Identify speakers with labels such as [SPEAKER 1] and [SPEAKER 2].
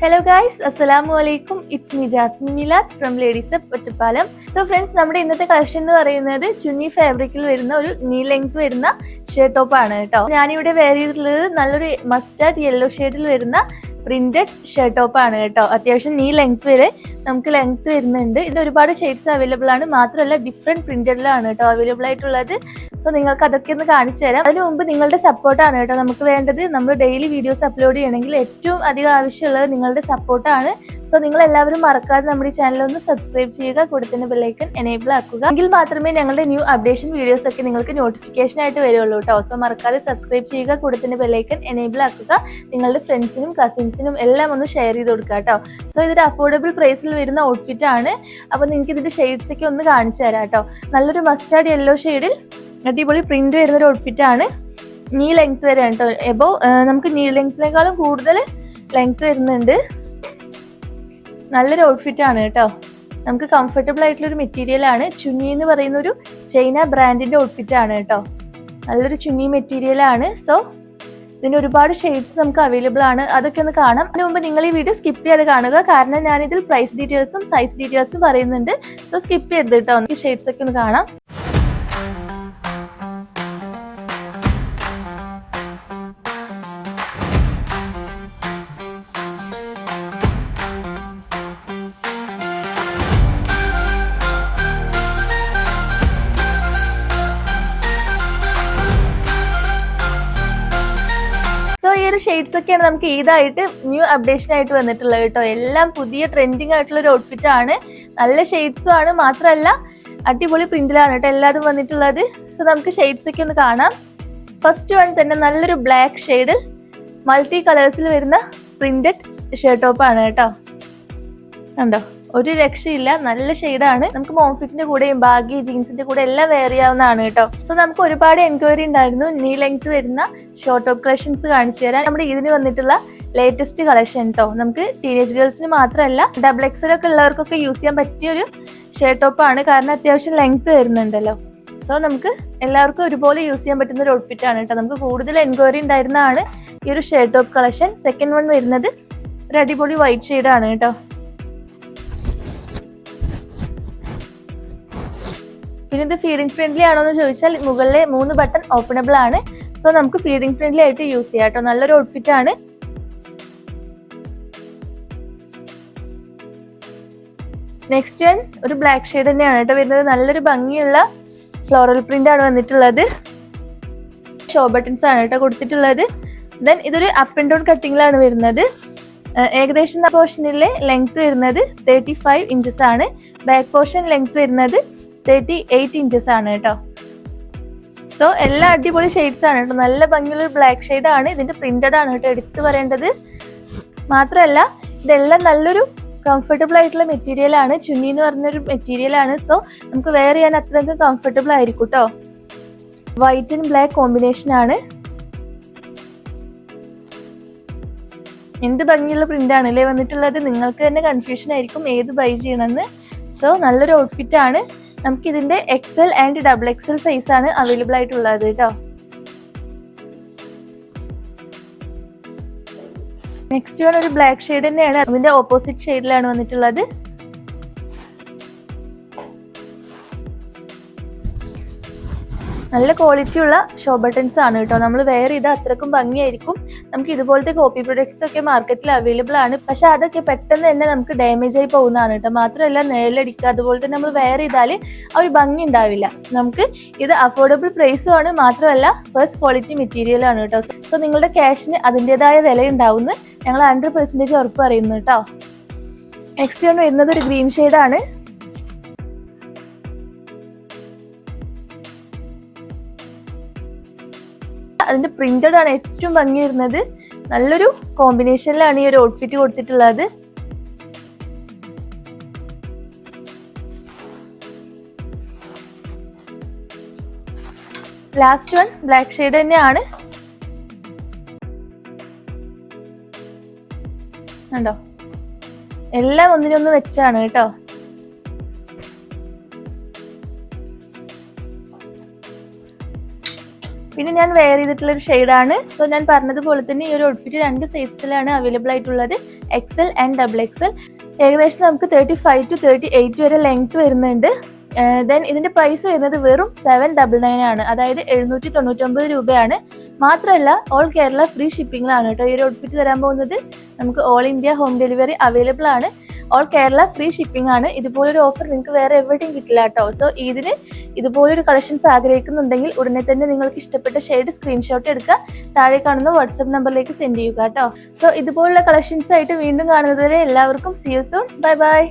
[SPEAKER 1] Hello guys അസ്സലാമു അലൈക്കും it's me Jasmin Milad from ladies up Ottapalam so friends നമ്മുടെ ഇന്നത്തെ കളക്ഷൻ എന്ന് പറയുന്നത് ചുന്നി ഫാബ്രിക്കിൽ വരുന്ന ഒരു നീ ലെങ്ത് വരുന്ന ഷർട്ട് ടോപ്പ് ആണ് കേട്ടോ. ഞാനിവിടെ വെയർ ചെയ്തിട്ടുള്ളത് നല്ലൊരു മസ്റ്റാർഡ് യെല്ലോ ഷെയ്ഡിൽ വരുന്ന പ്രിന്റഡ് ഷർട്ട് ടോപ്പ് ആണ് കേട്ടോ. അത്യാവശ്യം നീ ലെങ്ത് വരെ നമുക്ക് ലെങ്ത് വരുന്നുണ്ട്. ഇത് ഒരുപാട് ഷെയ്ഡ്സ് അവൈലബിൾ ആണ്. മാത്രമല്ല ഡിഫറെന്റ് പ്രിന്റഡിലാണ് കേട്ടോ അവൈലബിൾ ആയിട്ടുള്ളത്. സോ നിങ്ങൾക്ക് അതൊക്കെ ഒന്ന് കാണിച്ചു തരാം. അതിന് മുമ്പ് നിങ്ങളുടെ സപ്പോർട്ടാണ് കേട്ടോ നമുക്ക് വേണ്ടത്. നമ്മൾ ഡെയിലി വീഡിയോസ് അപ്ലോഡ് ചെയ്യണമെങ്കിൽ ഏറ്റവും അധികം ആവശ്യമുള്ളത് നിങ്ങളുടെ സപ്പോർട്ടാണ് സോ നിങ്ങൾ എല്ലാവരും മറക്കാതെ നമ്മുടെ ചാനൽ ഒന്ന് സബ്സ്ക്രൈബ് ചെയ്യുക കൂടെ തന്നെ ബെല്ലൈക്കൺ എനേബിൾ ആക്കുക. എങ്കിൽ മാത്രമേ ഞങ്ങളുടെ ന്യൂ അപ്ഡേഷൻ വീഡിയോസ് ഒക്കെ നിങ്ങൾക്ക് നോട്ടിഫിക്കേഷൻ ആയിട്ട് വരുള്ളൂ കേട്ടോ. സോ മറക്കാതെ സബ്സ്ക്രൈബ് ചെയ്യുക കൂടെ തന്നെ ബെല്ലൈക്കൺ എനേബിൾ ആക്കുക. നിങ്ങളുടെ ഫ്രണ്ട്സിനും കസിൻസിനും എല്ലാം ഒന്ന് ഷെയർ ചെയ്ത് കൊടുക്കുക കേട്ടോ സോ ഇതൊരു അഫോർഡബിൾ പ്രൈസിൽ വരുന്ന ഔട്ട്ഫിറ്റ് ആണ്. അപ്പോൾ നിങ്ങൾക്ക് ഇതിന്റെ ഷെയ്ഡ്സ് ഒക്കെ ഒന്ന് കാണിച്ചു തരാം കേട്ടോ നല്ലൊരു മസ്റ്റാർഡ് യെല്ലോ ഷെയ്ഡിൽ അടിപൊളി പ്രിന്റ് വരുന്ന ഒരു ഔട്ട്ഫിറ്റ് ആണ്. നീ ലെങ്ത് വരെയാണ് കേട്ടോ എബോ നമുക്ക് നീ ലെങ്ത്തിനേക്കാളും കൂടുതൽ ലെങ്ത് വരുന്നുണ്ട്. നല്ലൊരു ഔട്ട്ഫിറ്റ് ആണ് കേട്ടോ നമുക്ക് കംഫർട്ടബിൾ ആയിട്ടുള്ള ഒരു മെറ്റീരിയൽ ആണ്. ചുന്നി എന്ന് പറയുന്ന ഒരു ചൈന ബ്രാൻഡിന്റെ ഔട്ട്ഫിറ്റ് ആണ് കേട്ടോ നല്ലൊരു ചുന്നി മെറ്റീരിയൽ ആണ്. സോ ഇതിന് ഒരുപാട് ഷെയ്ഡ്സ് നമുക്ക് അവൈലബിൾ ആണ്. അതൊക്കെ ഒന്ന് കാണാം. അതിന് മുമ്പ് നിങ്ങൾ ഈ വീഡിയോ സ്കിപ്പ് ചെയ്ത് കാണുക. കാരണം ഞാൻ ഇതിൽ പ്രൈസ് ഡീറ്റെയിൽസും സൈസ് ഡീറ്റെയിൽസും പറയുന്നുണ്ട്. സോ സ്കിപ്പ് ചെയ്ത് കേട്ടോ. നമുക്ക് ഷെയ്ഡ്സ് ഒക്കെ ഒന്ന് കാണാം. ഒരു ഷെയ്ഡ്സ് ഒക്കെയാണ് നമുക്ക് ഏതായിട്ട് ന്യൂ അപ്ഡേഷൻ ആയിട്ട് വന്നിട്ടുള്ളത് കേട്ടോ. എല്ലാം പുതിയ ട്രെൻഡിങ് ആയിട്ടുള്ള ഒരു ഔട്ട്ഫിറ്റ് ആണ്. നല്ല ഷെയ്ഡ്സും ആണ്. മാത്രമല്ല അടിപൊളി പ്രിന്റിലാണ് കേട്ടോ എല്ലാതും വന്നിട്ടുള്ളത്. സോ നമുക്ക് ഷെയ്ഡ്സ് ഒക്കെ ഒന്ന് കാണാം. ഫസ്റ്റ് വൺ തന്നെ നല്ലൊരു ബ്ലാക്ക് ഷെയ്ഡ് മൾട്ടി കളേഴ്സിൽ വരുന്ന പ്രിന്റഡ് ഷർട്ട് ടോപ്പ് ആണ് കേട്ടോ. കണ്ടോ? ഒരു രക്ഷയില്ല. നല്ല ഷെയ്ഡാണ് നമുക്ക് മോംഫിറ്റിന്റെ കൂടെയും ബാഗി ജീൻസിന്റെ കൂടെ എല്ലാം വെയർ ചെയ്യാവുന്നതാണ് കേട്ടോ. സോ നമുക്ക് ഒരുപാട് എൻക്വയറി ഉണ്ടായിരുന്നു. നീ ലെങ്ത് വരുന്ന ഷോർട്ട് ഓഫ് കളക്ഷൻസ് കാണിച്ചു തരാൻ നമ്മുടെ ഇതിന് വന്നിട്ടുള്ള ലേറ്റസ്റ്റ് കളക്ഷൻ കേട്ടോ നമുക്ക് ടീനേജ് ഗേൾസിന് മാത്രമല്ല ഡബിൾ എക്സൽ ഒക്കെ ഉള്ളവർക്കൊക്കെ യൂസ് ചെയ്യാൻ പറ്റിയ ഒരു ഷർട്ട് ടോപ്പാണ് കാരണം അത്യാവശ്യം ലെങ്ത് വരുന്നുണ്ടല്ലോ. സോ നമുക്ക് എല്ലാവർക്കും ഒരുപോലെ യൂസ് ചെയ്യാൻ പറ്റുന്ന ഒരു ഔട്ട്ഫിറ്റ് ആണ് കേട്ടോ. നമുക്ക് കൂടുതൽ എൻക്വയറി ഉണ്ടായിരുന്നതാണ് ഈ ഒരു shirt top collection second one വരുന്നത് ഒരു അടിപൊളി വൈറ്റ് ഷെയ്ഡാണ് കേട്ടോ. പിന്നെ ഇത് ഫീഡിംഗ് ഫ്രണ്ട്ലി ആണോ എന്ന് ചോദിച്ചാൽ മുകളിലെ മൂന്ന് ബട്ടൺ ഓപ്പണബിൾ ആണ്. സോ നമുക്ക് ഫീഡിംഗ് ഫ്രണ്ട്ലി ആയിട്ട് യൂസ് ചെയ്യാം കേട്ടോ നല്ലൊരു ഔട്ട്ഫിറ്റ് ആണ്. നെക്സ്റ്റ് വൺ ഒരു ബ്ലാക്ക് ഷെയ്ഡ് തന്നെയാണ് കേട്ടോ വരുന്നത്. നല്ലൊരു ഭംഗിയുള്ള ഫ്ലോറൽ പ്രിന്റ് ആണ് വന്നിട്ടുള്ളത്. ഷോ ബട്ടൺസ് ആണ് കേട്ടോ കൊടുത്തിട്ടുള്ളത്. ദെൻ ഇതൊരു അപ്പ് ആൻഡ് ഡൗൺ കട്ടിങ്ങിലാണ് വരുന്നത്. ഏകദേശം പോർഷനിലെ ലെങ്ത് വരുന്നത് തേർട്ടി ഫൈവ് ഇഞ്ചസ് ആണ്. ബാക്ക് പോർഷൻ ലെങ്ത് വരുന്നത് തേർട്ടി എയ്റ്റ് ഇഞ്ചസ് ആണ് കേട്ടോ. സോ എല്ലാ അടിപൊളി ഷെയ്ഡ്സ് ആണ് കേട്ടോ. നല്ല ഭംഗിയുള്ള ബ്ലാക്ക് ഷെയ്ഡ് ആണ്. ഇതിന്റെ പ്രിന്റഡ് ആണ് കേട്ടോ. എടുത്തു പറയേണ്ടത്. മാത്രമല്ല ഇതെല്ലാം നല്ലൊരു കംഫർട്ടബിൾ ആയിട്ടുള്ള മെറ്റീരിയൽ ആണ്. ചുന്നി എന്ന് പറഞ്ഞൊരു മെറ്റീരിയൽ ആണ്. സോ നമുക്ക് വെയർ ചെയ്യാൻ അത്രയ്ക്ക് കംഫർട്ടബിൾ ആയിരിക്കും കേട്ടോ. വൈറ്റ് ആൻഡ് ബ്ലാക്ക് കോമ്പിനേഷൻ ആണ്. എന്ത് ഭംഗിയുള്ള പ്രിന്റ് ആണ് അല്ലേ? വന്നിട്ടുള്ളത്. നിങ്ങൾക്ക് തന്നെ കൺഫ്യൂഷൻ ആയിരിക്കും. ഏത് ബൈ ചെയ്യണമെന്ന്. സോ നല്ലൊരു ഔട്ട്ഫിറ്റ് ആണ്. നമുക്ക് ഇതിന്റെ XL and double XL size ആണ് അവൈലബിൾ ആയിട്ടുള്ളത് കേട്ടോ. നെക്സ്റ്റ് വൺ ഒരു ബ്ലാക്ക് ഷെയ്ഡ് തന്നെയാണ്. അതിന്റെ ഓപ്പോസിറ്റ് ഷെയ്ഡിലാണ് വന്നിട്ടുള്ളത്. നല്ല ക്വാളിറ്റി ഉള്ള ഷോ ബട്ടൺസ് ആണ് കേട്ടോ. നമ്മൾ വെയർ ചെയ്ത് അത്രക്കും ഭംഗിയായിരിക്കും. നമുക്ക് ഇതുപോലത്തെ കോപ്പി പ്രൊഡക്ട്സ് ഒക്കെ മാർക്കറ്റിൽ അവൈലബിൾ ആണ്. പക്ഷെ അതൊക്കെ പെട്ടെന്ന് തന്നെ നമുക്ക് ഡാമേജ് ആയി പോകുന്നതാണ് കേട്ടോ. മാത്രമല്ല നേരിലടിക്കുക അതുപോലെ തന്നെ നമ്മൾ വെയർ ചെയ്താൽ ആ ഒരു ഭംഗി ഉണ്ടാവില്ല. നമുക്ക് ഇത് അഫോർഡബിൾ പ്രൈസും ആണ്. മാത്രമല്ല ഫസ്റ്റ് ക്വാളിറ്റി മെറ്റീരിയൽ ആണ് കേട്ടോ. സോ നിങ്ങളുടെ ക്യാഷിന് അതിന്റെതായ വില ഉണ്ടാവുമെന്ന് ഞങ്ങൾ ഹൺഡ്രഡ് പെർസെന്റേജ് ഉറപ്പ് പറയുന്നു കേട്ടോ. നെക്സ്റ്റ് വൺ വരുന്നത് ഒരു ഗ്രീൻ ആണ്. അതിന്റെ പ്രിന്റഡ് ആണ് ഏറ്റവും ഭംഗി വരുന്നത് നല്ലൊരു കോമ്പിനേഷനിലാണ് ഈ ഒരു ഔട്ട്ഫിറ്റ് കൊടുത്തിട്ടുള്ളത്. ലാസ്റ്റ് വൺ ബ്ലാക്ക് ഷെയ്ഡ് തന്നെയാണ്. കണ്ടോ? എല്ലാം ഒന്നിനൊന്ന് വെച്ചാണ് കേട്ടോ. പിന്നെ ഞാൻ വെയർ ചെയ്തിട്ടുള്ള ഒരു ഷെയ്ഡാണ് സോ ഞാൻ പറഞ്ഞതുപോലെ തന്നെ ഈ ഒരു ഔട്ട്ഫിറ്റ് രണ്ട് സൈസിലാണ് അവൈലബിൾ ആയിട്ടുള്ളത്. എക്സൽ ആൻഡ് ഡബിൾ എക്സൽ ഏകദേശം നമുക്ക് thirty five to thirty eight വരെ ലെങ്ത് വരുന്നുണ്ട്. ദെൻ ഇതിന്റെ പ്രൈസ് വരുന്നത് വെറും സെവൻ ഡബിൾ നയൻ ആണ്. അതായത് എഴുന്നൂറ്റി തൊണ്ണൂറ്റൊമ്പത് രൂപയാണ്. മാത്രമല്ല ഓൾ കേരള ഫ്രീ ഷിപ്പിംഗിലാണ് കേട്ടോ ഈ ഒരു ഔട്ട്ഫിറ്റ് തരാൻ പോകുന്നത്. നമുക്ക് all India home delivery available ആണ്. ഓൾ കേരള ഫ്രീ ഷിപ്പിംഗ് ആണ്. ഇതുപോലൊരു ഓഫർ നിങ്ങൾക്ക് വേറെ എവിടെയും കിട്ടില്ല കേട്ടോ. സോ ഇതിന് ഇതുപോലൊരു കളക്ഷൻസ് ആഗ്രഹിക്കുന്നുണ്ടെങ്കിൽ ഉടനെ തന്നെ നിങ്ങൾക്ക് ഇഷ്ടപ്പെട്ട ഷെയ്ഡ് സ്ക്രീൻഷോട്ട് എടുക്കുക. താഴെ കാണുന്ന വാട്സപ്പ് നമ്പറിലേക്ക് സെൻഡ് ചെയ്യുക കേട്ടോ. സോ ഇതുപോലുള്ള കളക്ഷൻസ് ആയിട്ട് വീണ്ടും കാണുന്നത് വരെ എല്ലാവർക്കും see you soon bye bye